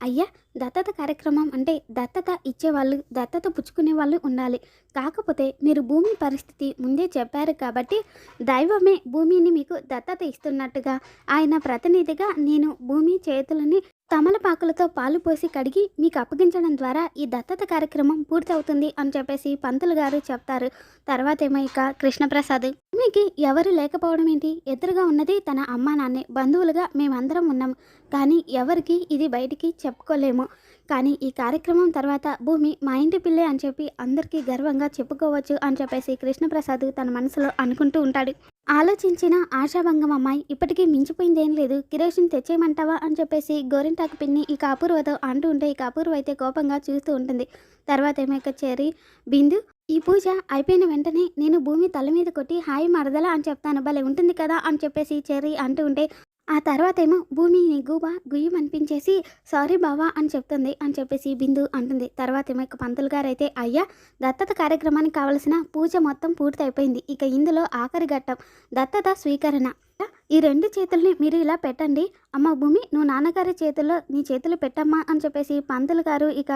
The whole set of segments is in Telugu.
అయ్యా దత్తత కార్యక్రమం అంటే దత్తత ఇచ్చేవాళ్ళు దత్తత పుచ్చుకునే వాళ్ళు ఉండాలి. కాకపోతే మీరు భూమి పరిస్థితి ముందే చెప్పారు కాబట్టి దైవమే భూమిని మీకు దత్తత ఇస్తున్నట్టుగా ఆయన ప్రతినిధిగా నేను భూమి చేతులని తమలపాకులతో పాలు పోసి కడిగి మీకు అప్పగించడం ద్వారా ఈ దత్తత కార్యక్రమం పూర్తవుతుంది అని చెప్పేసి పంతులు గారు చెప్తారు. తర్వాత ఏమో ఇక కృష్ణప్రసాద్. మీకు ఎవరు లేకపోవడం ఏంటి? ఎదురుగా ఉన్నది తన అమ్మా నాన్నే. బంధువులుగా మేమందరం ఉన్నాం. కానీ ఎవరికి ఇది బయటికి చెప్పుకోలేము. కానీ ఈ కార్యక్రమం తర్వాత భూమి మా ఇంటి పిల్లే అని చెప్పి అందరికీ గర్వంగా చెప్పుకోవచ్చు అని చెప్పేసి కృష్ణప్రసాద్ తన మనసులో అనుకుంటూ ఉంటాడు. ఆలోచించిన ఆశాభంగం అమ్మాయి ఇప్పటికీ మించిపోయిందేం లేదు. కిరోసిన్ తెచ్చేయమంటావా అని చెప్పేసి గోరింటాకు పిన్ని ఈ అపూర్వతో అంటూ ఉంటే ఈ అపూర్వ అయితే కోపంగా చూస్తూ ఉంటుంది. తర్వాత ఏమో ఇక చేరి బిందు ఈ పూజ అయిపోయిన వెంటనే నేను భూమి తల మీద కొట్టి హాయి మరదలా అని చెప్తాను. భలే ఉంటుంది కదా అని చెప్పేసి చెర్రీ అంటూ ఉంటే ఆ తర్వాత ఏమో భూమిని గూబా గుయ్యం అనిపించేసి సారీ బావా అని చెప్తుంది. అని చెప్పేసి బిందు అంటుంది. తర్వాత ఏమో ఇక పంతులు గారు అయితే అయ్యా దత్తత కార్యక్రమానికి కావలసిన పూజ మొత్తం పూర్తి అయిపోయింది ఇక ఇందులో ఆఖరి ఘట్టం దత్తత స్వీకరణ. ఈ రెండు చేతుల్ని మీరు ఇలా పెట్టండి. అమ్మ భూమి నువ్వు నాన్నగారి చేతుల్లో నీ చేతులు పెట్టమ్మా అని చెప్పేసి పంతులు గారు ఇక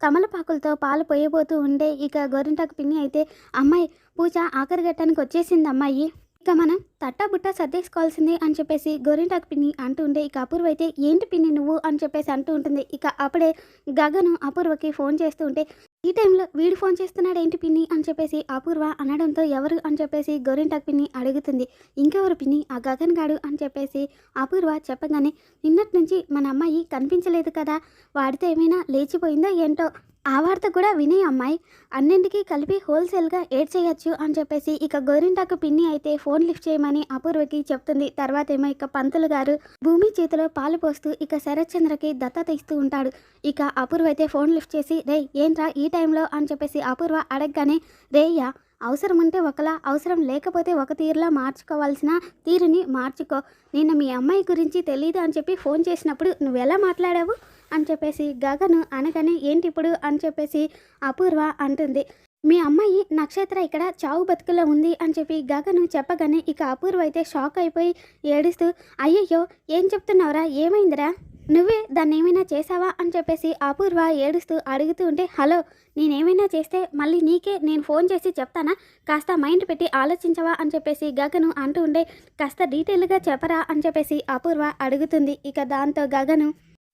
కమలపాకులతో పాలు పోయబోతూ ఉండే ఇక గోరింటాకు పిన్ని అయితే అమ్మాయి పూజ ఆఖరి ఘట్టానికి వచ్చేసింది అమ్మాయి. ఇక మనం తట్టా బుట్ట సర్దేసుకోవాల్సిందే అని చెప్పేసి గోరింటాకు పిన్ని అంటూ ఉండే ఇక అపూర్వ అయితే ఏంటి పిన్ని నువ్వు? అని చెప్పేసి అంటూ ఉంటుంది. ఇక అప్పుడే గగను అపూర్వకి ఫోన్ చేస్తూ ఉంటే ఈ టైంలో వీడు ఫోన్ చేస్తున్నాడు ఏంటి పిన్ని? అని చెప్పేసి అపూర్వ అనడంతో ఎవరు అని చెప్పేసి గోరింటాకు పిన్ని అడుగుతుంది. ఇంకెవరు పిన్ని? ఆ గగన్ గాడు? అని చెప్పేసి అపూర్వ చెప్పగానే నిన్నటి నుంచి మన అమ్మాయి కనిపించలేదు కదా వాడితో ఏమైనా లేచిపోయిందో ఏంటో? ఆ వార్త కూడా వినే అమ్మాయి అన్నింటికీ కలిపి హోల్సేల్గా ఏడ్ చేయొచ్చు అని చెప్పేసి ఇక గోరింటాకు పిన్ని అయితే ఫోన్ లిఫ్ట్ చేయమని అపూర్వకి చెప్తుంది. తర్వాత ఏమో ఇక పంతులు గారు భూమి చేతిలో పాలు పోస్తూ ఇక శరత్చంద్రకి దత్తత ఇస్తూ ఉంటాడు. ఇక అపూర్వ అయితే ఫోన్ లిఫ్ట్ చేసి రే ఏంట్రా ఈ టైంలో అని చెప్పేసి అపూర్వ అడగగానే రేయ్యా అవసరం ఉంటే ఒకలా అవసరం లేకపోతే ఒక తీరులా మార్చుకోవాల్సిన తీరుని మార్చుకో. నేను మీ అమ్మాయి గురించి తెలియదు అని చెప్పి ఫోన్ చేసినప్పుడు నువ్వు ఎలా మాట్లాడావు? అని చెప్పేసి గగను అనగానే ఏంటి ఇప్పుడు అని చెప్పేసి అపూర్వ అంటుంది. మీ అమ్మాయి నక్షత్ర ఇక్కడ చావు బతుకులో ఉంది అని చెప్పి గగను చెప్పగానే ఇక అపూర్వ అయితే షాక్ అయిపోయి ఏడుస్తూ అయ్యయ్యో ఏం చెప్తున్నావురా? ఏమైందిరా? నువ్వే దాన్ని ఏమైనా చేసావా అని చెప్పేసి అపూర్వ ఏడుస్తూ అడుగుతూ ఉంటే హలో నేనేమైనా చేస్తే మళ్ళీ నీకే నేను ఫోన్ చేసి చెప్తానా? కాస్త మైండ్ పెట్టి ఆలోచించవా? అని చెప్పేసి గగను అంటూ ఉండే కాస్త డీటెయిల్గా చెప్పరా? అని చెప్పేసి అపూర్వ అడుగుతుంది. ఇక దాంతో గగను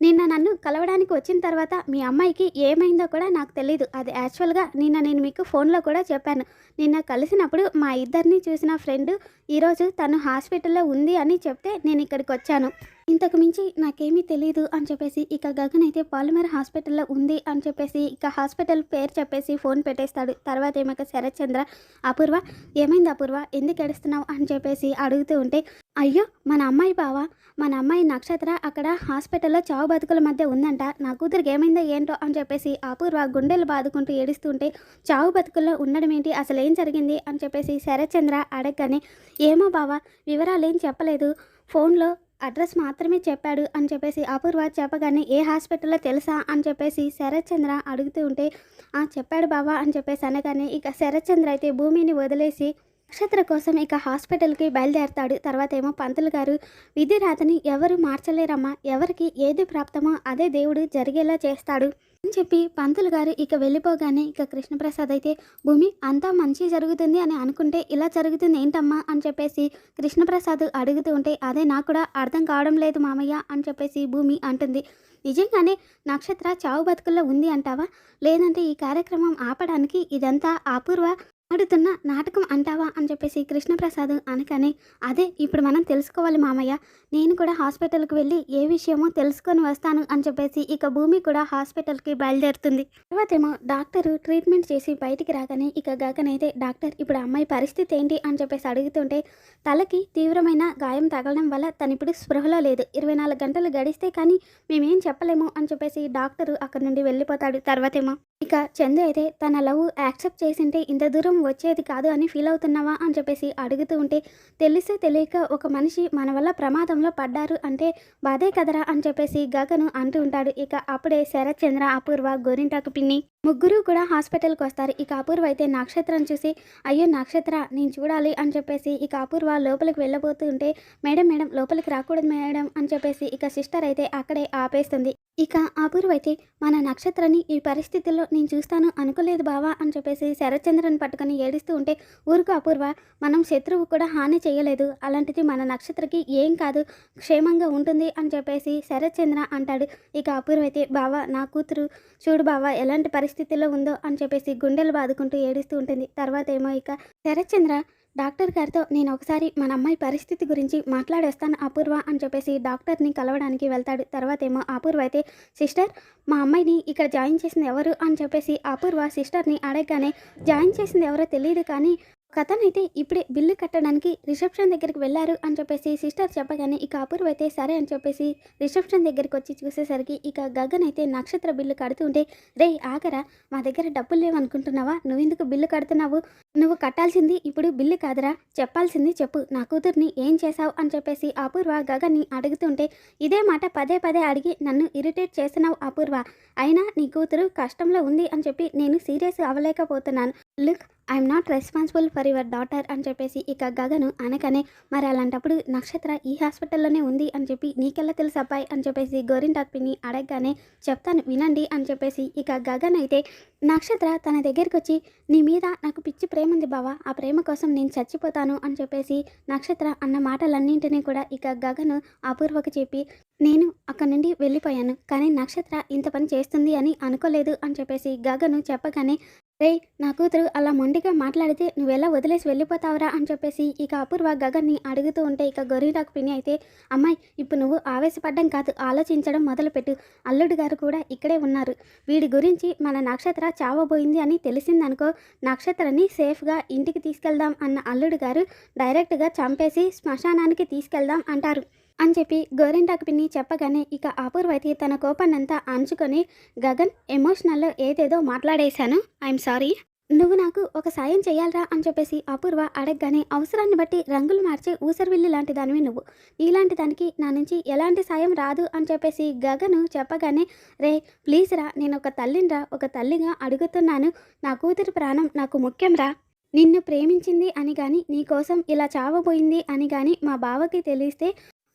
నిన్న నన్ను కలవడానికి వచ్చిన తర్వాత మీ అమ్మాయికి ఏమైందో కూడా నాకు తెలియదు అది యాక్చువల్గా నిన్న నేను మీకు ఫోన్లో కూడా చెప్పాను. నిన్న కలిసినప్పుడు మా ఇద్దరిని చూసిన ఫ్రెండ్ ఈరోజు తను హాస్పిటల్లో ఉంది అని చెప్తే నేను ఇక్కడికి వచ్చాను. ఇంతకు మించి నాకేమీ తెలియదు అని చెప్పేసి ఇక గగన్ అయితే పాలిమర్ హాస్పిటల్లో ఉంది అని చెప్పేసి ఇక హాస్పిటల్ పేరు చెప్పేసి ఫోన్ పెట్టేస్తాడు. తర్వాత ఏమక శరత్చంద్ర అపూర్వ ఏమైంది అపూర్వ? ఎందుకు ఏడుస్తున్నావు? అని చెప్పేసి అడుగుతూ ఉంటే అయ్యో మన అమ్మాయి బావా. మన అమ్మాయి నక్షత్ర అక్కడ హాస్పిటల్లో చావు బతుకుల మధ్య ఉందంట. నా కూతురికి ఏమైందో ఏంటో అని చెప్పేసి అపూర్వ గుండెలు బాదుకుంటూ ఏడుస్తుంటే చావు బతుకుల్లో ఉండడం ఏంటి? అసలు ఏం జరిగింది? అని చెప్పేసి శరత్చంద్ర అడగగానే ఏమో బావా వివరాలు ఏం చెప్పలేదు. ఫోన్లో అడ్రస్ మాత్రమే చెప్పాడు అని చెప్పేసి అపూర్వ చెప్పగానే ఏ హాస్పిటల్లో తెలుసా? అని చెప్పేసి శరత్చంద్ర అడుగుతూ ఉంటే "ఆ, చెప్పాడు బావా అని చెప్పేసి అనగానే ఇక శరత్చంద్ర అయితే భూమిని వదిలేసి నక్షత్ర కోసం ఇక హాస్పిటల్కి బయలుదేరతాడు. తర్వాత ఏమో పంతులు గారు విధి రాతని ఎవరు మార్చలేరమ్మా? ఎవరికి ఏది ప్రాప్తమో అదే దేవుడు జరిగేలా చేస్తాడు అని చెప్పి పంతులు గారు ఇక వెళ్ళిపోగానే ఇక కృష్ణప్రసాద్ అయితే భూమి అంతా మంచి జరుగుతుంది అని అనుకుంటే ఇలా జరుగుతుంది ఏంటమ్మా? అని చెప్పేసి కృష్ణప్రసాద్ అడుగుతూ ఉంటే అదే నాకు కూడా అర్థం కావడం లేదు మామయ్య అని చెప్పేసి భూమి అంటుంది. నిజంగానే నక్షత్ర చావు బతుకుల్లో ఉంది అంటావా? లేదంటే ఈ కార్యక్రమం ఆపడానికి ఇదంతా అపూర్వ ఆడుతున్న నాటకం అంటావా అని చెప్పేసి కృష్ణప్రసాద్ అనగానే అదే ఇప్పుడు మనం తెలుసుకోవాలి మామయ్య. నేను కూడా హాస్పిటల్కి వెళ్ళి ఏ విషయమో తెలుసుకొని వస్తాను అని చెప్పేసి ఇక భూమి కూడా హాస్పిటల్కి బయలుదేరుతుంది. తర్వాతేమో డాక్టర్ ట్రీట్మెంట్ చేసి బయటికి రాగానే ఇక గగనైతే డాక్టర్ ఇప్పుడు అమ్మాయి పరిస్థితి ఏంటి? అని చెప్పేసి అడుగుతుంటే తలకి తీవ్రమైన గాయం తగలడం వల్ల తను ఇప్పుడు స్పృహలో లేదు. ఇరవై నాలుగు గంటలు గడిస్తే కానీ మేమేం చెప్పలేము అని చెప్పేసి డాక్టరు అక్కడి నుండి వెళ్ళిపోతాడు. తర్వాతేమో ఇక చందు అయితే తన లవ్ యాక్సెప్ట్ చేసింటే ఇంత దూరం వచ్చేది కాదు అని ఫీల్ అవుతున్నావా అని చెప్పేసి అడుగుతూ ఉంటే తెలిసే తెలియక ఒక మనిషి మన వల్ల ప్రమాదంలో పడ్డారు అంటే బాధే కదరా? అని చెప్పేసి గగను అంటూ ఉంటాడు. ఇక అప్పుడే శరత్ చంద్ర అపూర్వ గోరింటాకు పిన్ని ముగ్గురు కూడా హాస్పిటల్కి వస్తారు. ఇక అపూర్వ అయితే నక్షత్రం చూసి అయ్యో నక్షత్ర నేను చూడాలి అని చెప్పేసి ఇక అపూర్వ లోపలికి వెళ్ళబోతుంటే మేడం మేడం లోపలికి రాకూడదు మేడం అని చెప్పేసి ఇక సిస్టర్ అయితే అక్కడే ఆపేస్తుంది. ఇక అపూర్వ అయితే మన నక్షత్రాన్ని ఈ పరిస్థితుల్లో నేను చూస్తాను అనుకోలేదు బావా అని చెప్పేసి శరత్చంద్రని పట్టుకొని ఏడుస్తూ ఉంటే ఊరుకు అపూర్వ మనం శత్రువు కూడా హాని చేయలేదు. అలాంటిది మన నక్షత్రకి ఏం కాదు క్షేమంగా ఉంటుంది అని చెప్పేసి శరత్చంద్ర అంటాడు. ఇక అపూర్వ అయితే బావా నా కూతురు చూడు బావా ఎలాంటి పరిస్థితుల్లో ఉందో అని చెప్పేసి గుండెలు బాదుకుంటూ ఏడుస్తూ ఉంటుంది. తర్వాత ఏమో ఇక శరత్చంద్ర డాక్టర్ గారితో నేను ఒకసారి మన అమ్మాయి పరిస్థితి గురించి మాట్లాడేస్తాను అపూర్వ అని చెప్పేసి డాక్టర్ని కలవడానికి వెళ్తాడు. తర్వాత ఏమో అపూర్వ అయితే సిస్టర్ మా అమ్మాయిని ఇక్కడ జాయిన్ చేసింది ఎవరు? అని చెప్పేసి అపూర్వ సిస్టర్ని అడగగానే జాయిన్ చేసింది ఎవరో తెలియదు కానీ ఒక అతనైతే ఇప్పుడే బిల్లు కట్టడానికి రిసెప్షన్ దగ్గరికి వెళ్ళారు అని చెప్పేసి సిస్టర్ చెప్పగానే ఇక అపూర్వ అయితే సరే అని చెప్పేసి రిసెప్షన్ దగ్గరికి వచ్చి చూసేసరికి ఇక గగన్ అయితే నక్షత్ర బిల్లు కడుతూ ఉంటే రే ఆగరా మా దగ్గర డబ్బులు లేవనుకుంటున్నావా నువ్వెందుకు బిల్లు కడుతున్నావు? నువ్వు కట్టాల్సింది ఇప్పుడు బిల్లు కాదురా చెప్పాల్సింది చెప్పు. నా కూతుర్ని ఏం చేశావు? అని చెప్పేసి అపూర్వ గగన్ని అడుగుతుంటే ఇదే మాట పదే పదే అడిగి నన్ను ఇరిటేట్ చేస్తున్నావు అపూర్వ. అయినా నీ కూతురు కష్టంలో ఉంది అని చెప్పి నేను serious అవ్వలేకపోతున్నాను. Look I'm not responsible for your daughter అని చెప్పేసి ఇక గగను అనకనే మరి అలాంటప్పుడు నక్షత్ర ఈ హాస్పిటల్లోనే ఉంది అని చెప్పి నీకెలా తెలుసు అబ్బాయి అని చెప్పేసి గోరింటాక్ పిన్ని అడగగానే చెప్తాను వినండి అని చెప్పేసి ఇక గగన్ అయితే నక్షత్ర తన దగ్గరికి వచ్చి నీ మీద నాకు పిచ్చి ప్రేమ ఉంది బావా ఆ ప్రేమ కోసం నేను చచ్చిపోతాను అని చెప్పేసి నక్షత్ర అన్న మాటలన్నింటినీ కూడా ఇక గగను అపూర్వకు చెప్పి నేను అక్కడి నుండి వెళ్ళిపోయాను. కానీ నక్షత్ర ఇంత పని చేస్తుంది అని అనుకోలేదు అని చెప్పేసి గగను చెప్పగానే రే నా కూతురు అలా మొండిగా మాట్లాడితే నువ్వెలా వదిలేసి వెళ్ళిపోతావురా? అని చెప్పేసి ఇక అపూర్వ గగన్ని అడుగుతూ ఉంటే ఇక గొర్రెలకు పిని అయితే అమ్మాయి ఇప్పుడు నువ్వు ఆవేశపడ్డం కాదు ఆలోచించడం మొదలుపెట్టు. అల్లుడు గారు కూడా ఇక్కడే ఉన్నారు. వీడి గురించి మన నక్షత్ర చావబోయింది అని తెలిసిందనుకో నక్షత్రని సేఫ్గా ఇంటికి తీసుకెళ్దాం అన్న అల్లుడు గారు డైరెక్ట్గా చంపేసి శ్మశానానికి తీసుకెళ్దాం అంటారు. అని చెప్పి గోరింటాకు పిన్ని చెప్పగానే ఇక అపూర్వ అయితే తన కోపాన్నంతా అంచుకొని గగన్ ఎమోషనల్లో ఏదేదో మాట్లాడేశాను. ఐఎమ్ సారీ నువ్వు నాకు ఒక సాయం చేయాలరా అని చెప్పేసి అపూర్వ అడగగానే అవసరాన్ని బట్టి రంగులు మార్చే ఊసరవిల్లి లాంటి దానివి నువ్వు. ఇలాంటి దానికి నా నుంచి ఎలాంటి సాయం రాదు అని చెప్పేసి గగను చెప్పగానే రే ప్లీజ్ రా నేను ఒక తల్లినిరా ఒక తల్లిగా అడుగుతున్నాను. నా కూతురు ప్రాణం నాకు ముఖ్యం రా నిన్ను ప్రేమించింది అని కానీ నీకోసం ఇలా చావబోయింది అని కానీ మా బావకి తెలిస్తే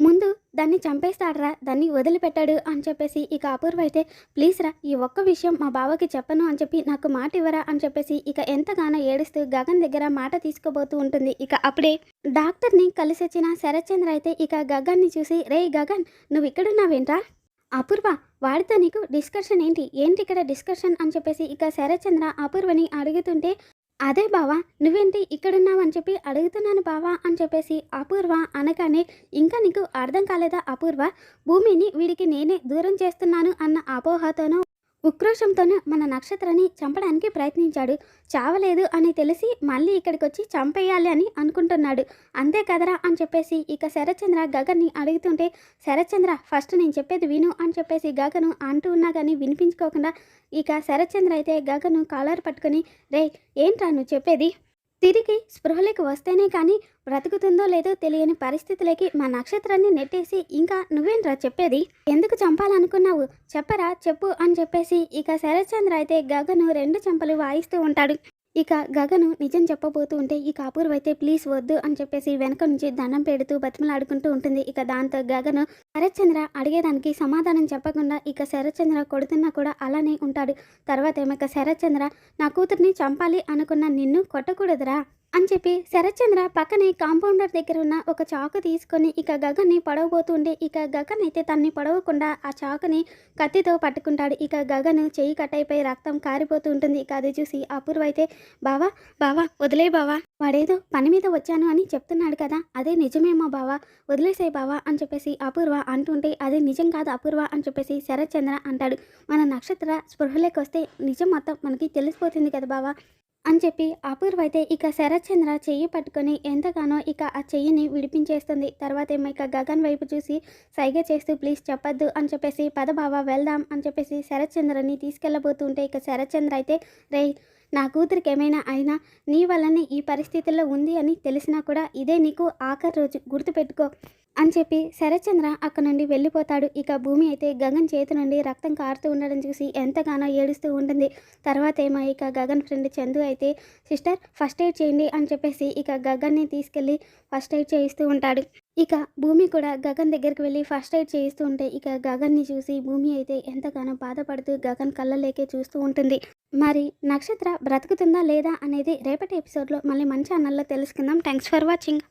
ముందు దాన్ని చంపేస్తాడరా దాన్ని వదిలిపెట్టాడు అని చెప్పేసి ఇక అపూర్వ అయితే ప్లీజ్ రా ఈ ఒక్క విషయం మా బావకి చెప్పను అని చెప్పి నాకు మాట ఇవ్వరా అని చెప్పేసి ఇక ఎంతగానో ఏడుస్తూ గగన్ దగ్గర మాట తీసుకోబోతూ ఉంటుంది. ఇక అప్పుడే డాక్టర్ని కలిసి వచ్చిన శరత్చంద్ర అయితే ఇక గగన్ని చూసి రే గగన్ నువ్వు ఇక్కడున్నావేంట్రా? అపూర్వ వాడితో నీకు డిస్కషన్ ఏంటి? ఏంటి ఇక్కడ డిస్కషన్? అని చెప్పేసి ఇక శరత్చంద్ర అపూర్వని అడుగుతుంటే అదే బావా నువ్వేంటి ఇక్కడున్నావు అని చెప్పి అడుగుతున్నాను బావా అని చెప్పేసి అపూర్వ అనగానే ఇంకా నీకు అర్థం కాలేదా అపూర్వ? భూమిని వీడికి నేనే దూరం చేస్తున్నాను అన్న అపోహతోనూ ఉక్రోషంతోనే మన నక్షత్రాన్ని చంపడానికి ప్రయత్నించాడు. చావలేదు అని తెలిసి మళ్ళీ ఇక్కడికి వచ్చి చంపేయాలి అని అనుకుంటున్నాడు. అంతే కదరా అని చెప్పేసి ఇక శరత్చంద్ర గగన్ని అడుగుతుంటే శరత్చంద్ర ఫస్ట్ నేను చెప్పేది విను అని చెప్పేసి గగను అంటూ ఉన్నా కానీ వినిపించుకోకుండా ఇక శరత్చంద్ర అయితే గగను కాలర్ పట్టుకొని రే ఏంట్రా నువ్వు చెప్పేది? తిరిగి స్పృహలోకి వస్తేనే కానీ బ్రతుకుతుందో లేదో తెలియని పరిస్థితులకి మా నక్షత్రాన్ని నెట్టేసి ఇంకా నువ్వేంట్రా చెప్పేది? ఎందుకు చంపాలనుకున్నావు? చెప్పరా చెప్పు అని చెప్పేసి ఇక శరత్చంద్ర అయితే గగను రెండు చెంపలు వాయిస్తూ ఉంటాడు. ఇక గగను నిజం చెప్పబోతూ ఉంటే ఇక అపూర్వ అయితే ప్లీజ్ వద్దు అని చెప్పేసి వెనక నుంచి దండం పెడుతూ బతిమలాడుకుంటూ ఉంటుంది. ఇక దాంతో గగను శరత్చంద్ర అడిగేదానికి సమాధానం చెప్పకుండా ఇక శరత్చంద్ర కొడుతున్నా కూడా అలానే ఉంటాడు. తర్వాత ఏమో ఇక శరత్చంద్ర నా కూతుర్ని చంపాలి అనుకున్న నిన్ను కొట్టకూడదురా. అని చెప్పి శరత్చంద్ర పక్కనే కాంపౌండర్ దగ్గర ఉన్న ఒక చాకు తీసుకొని ఇక గగన్ని పడవబోతుండే ఇక గగన్ అయితే తన్ని పడవకుండా ఆ చాకుని కత్తితో పట్టుకుంటాడు. ఇక గగను చెయ్యి కట్టయిపోయి రక్తం కారిపోతూ ఉంటుంది. ఇక అది చూసి అపూర్వ అయితే బావా బావా వదిలే బావా వాడేదో పని మీద వచ్చాను అని చెప్తున్నాడు కదా అదే నిజమేమో బావా వదిలేసాయి బావా అని చెప్పేసి అపూర్వ అంటుంటే అదే నిజం కాదు అపూర్వ అని చెప్పేసి శరత్చంద్ర అంటాడు. మన నక్షత్ర స్పృహలోకి వస్తే నిజం మొత్తం మనకి తెలిసిపోతుంది కదా బావా. అని చెప్పి అపూర్వ అయితే ఇక శరత్చంద్ర చెయ్యి పట్టుకొని ఎంతగానో ఇక ఆ చెయ్యిని విడిపించేస్తుంది. తర్వాత ఏమో ఇక గగన్ వైపు చూసి సైగ చేస్తూ ప్లీజ్ చెప్పొద్దు అని చెప్పేసి పదబావ వెళ్దాం అని చెప్పేసి శరత్చంద్రని తీసుకెళ్ళబోతుంటే ఇక శరత్చంద్ర అయితే రే నా కూతురికి ఏమైనా అయినా నీ వల్లనే ఈ పరిస్థితుల్లో ఉంది అని తెలిసినా కూడా ఇదే నీకు ఆఖరి రోజు. గుర్తుపెట్టుకో. అని చెప్పి శరత్చంద్ర అక్కడ నుండి వెళ్ళిపోతాడు. ఇక భూమి అయితే గగన్ చేతి నుండి రక్తం కారుతూ ఉండడం చూసి ఎంతగానో ఏడుస్తూ ఉంటుంది. తర్వాత ఏమో ఇక గగన్ ఫ్రెండ్ చందు అయితే సిస్టర్ ఫస్ట్ ఎయిడ్ చేయండి అని చెప్పేసి ఇక గగన్ని తీసుకెళ్ళి ఫస్ట్ ఎయిడ్ చేయిస్తూ ఉంటాడు. ఇక భూమి కూడా గగన్ దగ్గరికి వెళ్ళి ఫస్ట్ ఎయిడ్ చేయిస్తూ ఉంటే ఇక గగన్ని చూసి భూమి అయితే ఎంతగానో బాధపడుతూ గగన్ కళ్ళలేకే చూస్తూ ఉంటుంది. మరి నక్షత్ర బ్రతుకుతుందా లేదా అనేది రేపటి ఎపిసోడ్లో మళ్ళీ మంచి ఛానల్లో తెలుసుకుందాం. Thanks for watching